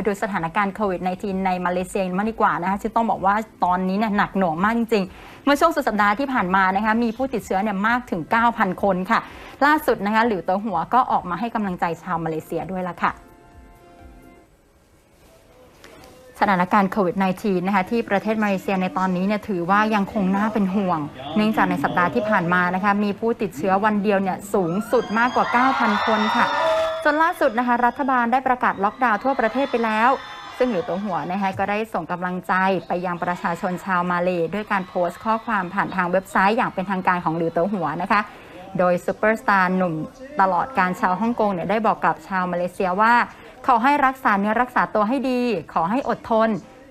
มาดูสถานการณ์โควิด -19 ในมาเลเซียมากดีกว่านะคะซึ่งต้องบอกว่าตอนนี้เนี่ยหนักหน่วงมากจริงๆ เมื่อช่วงสุดสัปดาห์ที่ผ่านมานะคะมีผู้ติดเชื้อเนี่ยมากถึง 9,000 คนค่ะ ล่าสุดนะคะหลิวเตอหัวก็ออกมาให้กำลังใจชาวมาเลเซียด้วยละค่ะสถานการณ์โควิด -19 นะคะที่ประเทศมาเลเซียในตอนนี้เนี่ยถือว่ายังคงน่าเป็นห่วง เนื่องจากในสัปดาห์ที่ผ่านมานะคะมีผู้ติดเชื้อวันเดียวเนี่ยสูงสุดมากกว่า 9,000 คนค่ะ จนล่าสุดนะคะรัฐบาลได้ประกาศล็อกดาวน์ทั่วประเทศไปแล้ว ซึ่งหลิวตัวหัวนะคะก็ได้ส่งกำลังใจไปยังประชาชนชาวมาเลด้วยการโพสต์ข้อความผ่านทางเว็บไซต์อย่างเป็นทางการของหลิวตัวหัวนะคะ โดยซูเปอร์สตาร์หนุ่มตลอดการชาวฮ่องกงเนี่ยได้บอกกับชาวมาเลเซียว่า ขอให้รักษาเนื้อรักษาตัวให้ดี ขอให้อดทน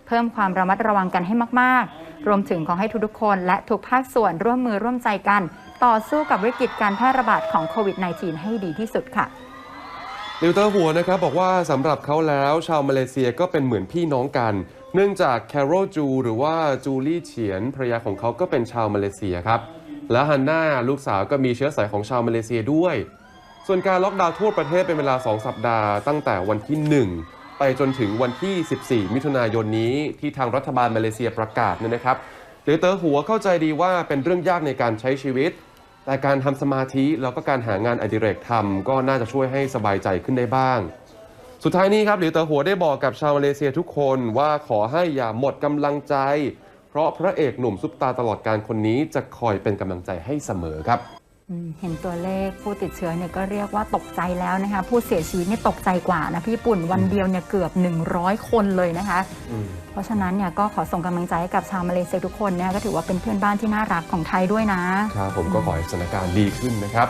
เพิ่มความระมัดระวังกันให้มาก ๆ รวมถึงขอให้ทุกๆคน และทุกภาคส่วนร่วมมือร่วมใจกัน ต่อสู้กับวิกฤตการแพร่ระบาดของโควิด -19 ให้ดีที่สุดค่ะ ลิวเตอร์หัวนะครับบอกว่าสำหรับเขาแล้วชาวมาเลเซียก็เป็นเหมือนพี่น้องกัน เนื่องจากแคโรลจู หรือว่าจูลี่เฉียนภรรยาของเขาก็เป็นชาวมาเลเซียครับ และฮันน่าลูกสาวก็มีเชื้อสายของชาวมาเลเซียด้วย ส่วนการล็อกดาวน์ทั่วประเทศเป็นเวลา 2 สัปดาห์ ตั้งแต่วันที่ 1 ไปจนถึงวันที่ 14 มิถุนายนนี้ที่ทางรัฐบาลมาเลเซียประกาศเนี่ยนะครับลิวเตอร์หัวเข้าใจดีว่าเป็นเรื่องยากในการใช้ชีวิต แต่การทำสมาธิแล้วก็การหางานอดิเรกทำก็น่าจะช่วยให้สบายใจขึ้นได้บ้าง สุดท้ายนี้ครับหลิวเตอหัวได้บอกกับชาวมาเลเซียทุกคนว่าขอให้อย่าหมดกำลังใจ เพราะพระเอกหนุ่มซุปตาตลอดการคนนี้จะคอยเป็นกำลังใจให้เสมอครับ เห็นตัวเลขผู้ติดเชื้อเนี่ยก็เรียกว่าตกใจแล้วนะคะผู้เสียชีวิตเนี่ยตกใจกว่านะพี่ญี่ปุ่นวันเดียวเนี่ยเกือบ 100 คนเลยนะคะ เพราะฉะนั้นเนี่ยก็ขอส่งกำลังใจให้กับชาวมาเลเซียทุกคนเนี่ยก็ถือว่าเป็นเพื่อนบ้านที่น่ารักของไทยด้วยนะครับผมก็ขอให้สถานการณ์ดีขึ้นนะครับ